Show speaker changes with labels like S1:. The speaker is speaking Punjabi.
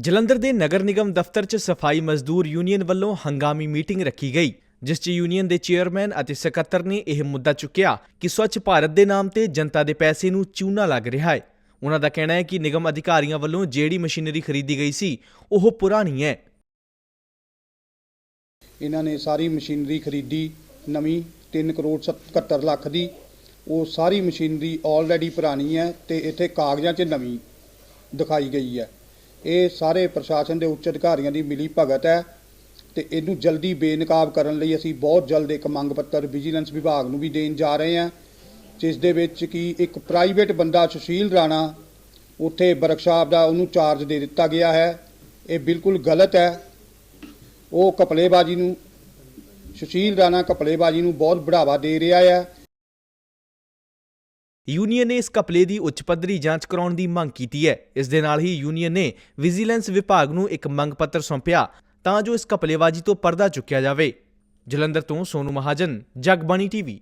S1: ਜਲੰਧਰ ਦੇ ਨਗਰ ਨਿਗਮ ਦਫ਼ਤਰ 'ਚ ਸਫ਼ਾਈ ਮਜ਼ਦੂਰ ਯੂਨੀਅਨ ਵੱਲੋਂ ਹੰਗਾਮੀ ਮੀਟਿੰਗ ਰੱਖੀ ਗਈ, ਜਿਸ 'ਚ ਯੂਨੀਅਨ ਦੇ ਚੇਅਰਮੈਨ ਅਤੇ ਸਕੱਤਰ ਨੇ ਇਹ ਮੁੱਦਾ ਚੁੱਕਿਆ ਕਿ ਸਵੱਛ ਭਾਰਤ ਦੇ ਨਾਮ ਤੇ ਜਨਤਾ ਦੇ ਪੈਸੇ ਨੂੰ ਚੂਨਾ ਲੱਗ ਰਿਹਾ ਹੈ। ਉਹਨਾਂ ਦਾ ਕਹਿਣਾ ਹੈ ਕਿ ਨਿਗਮ ਅਧਿਕਾਰੀਆਂ ਵੱਲੋਂ ਜਿਹੜੀ ਮਸ਼ੀਨਰੀ ਖਰੀਦੀ ਗਈ ਸੀ, ਉਹ ਪੁਰਾਣੀ ਹੈ।
S2: ਇਹਨਾਂ ਨੇ ਸਾਰੀ ਮਸ਼ੀਨਰੀ ਖਰੀਦੀ, ਨਵੀਂ 3 ਕਰੋੜ 77 ਲੱਖ ਦੀ। ਉਹ ਸਾਰੀ ਮਸ਼ੀਨਰੀ ਆਲਰੇਡੀ ਪੁਰਾਣੀ ਹੈ ਤੇ ਇੱਥੇ ਕਾਗਜ਼ਾਂ 'ਚ ਨਵੀਂ ਦਿਖਾਈ ਗਈ ਹੈ। ਇਹ ਸਾਰੇ ਪ੍ਰਸ਼ਾਸਨ ਦੇ ਉੱਚ ਅਧਿਕਾਰੀਆਂ ਦੀ ਮਿਲੀ ਭਗਤ ਹੈ ਤੇ ਇਹਨੂੰ ਜਲਦੀ ਬੇਨਕਾਬ ਕਰਨ ਲਈ ਅਸੀਂ ਬਹੁਤ ਜਲਦ ਇੱਕ ਮੰਗ ਪੱਤਰ ਵਿਜੀਲੈਂਸ ਵਿਭਾਗ ਨੂੰ ਵੀ ਦੇਣ ਜਾ ਰਹੇ ਹਾਂ, ਜਿਸ ਦੇ ਵਿੱਚ ਕਿ ਇੱਕ ਪ੍ਰਾਈਵੇਟ ਬੰਦਾ ਸੁਸ਼ੀਲ ਰਾਣਾ ਉੱਥੇ ਵਰਕਸ਼ਾਪ ਦਾ ਉਹਨੂੰ ਚਾਰਜ ਦੇ ਦਿੱਤਾ ਗਿਆ ਹੈ। ਇਹ ਬਿਲਕੁਲ ਗਲਤ ਹੈ। ਉਹ ਕਪਲੇਬਾਜ਼ੀ ਨੂੰ, ਸੁਸ਼ੀਲ ਰਾਣਾ ਕਪਲੇਬਾਜ਼ੀ ਨੂੰ ਬਹੁਤ ਬੜਾਵਾ ਦੇ ਰਿਹਾ ਹੈ।
S1: ਯੂਨੀਅਨ ਨੇ ਇਸ ਘਪਲੇ ਦੀ ਉੱਚ ਪੱਧਰੀ ਜਾਂਚ ਕਰਾਉਣ ਦੀ ਮੰਗ ਕੀਤੀ ਹੈ। ਇਸ ਦੇ ਨਾਲ ਹੀ ਯੂਨੀਅਨ ਨੇ ਵਿਜੀਲੈਂਸ ਵਿਭਾਗ ਨੂੰ ਇੱਕ ਮੰਗ ਪੱਤਰ ਸੌਂਪਿਆ ਤਾਂ ਜੋ ਇਸ ਘਪਲੇਬਾਜ਼ੀ ਤੋਂ ਪਰਦਾ ਚੁੱਕਿਆ ਜਾਵੇ। ਜਲੰਧਰ ਤੋਂ ਸੋਨੂ ਮਹਾਜਨ, ਜਗਬਾਣੀ ਟੀਵੀ।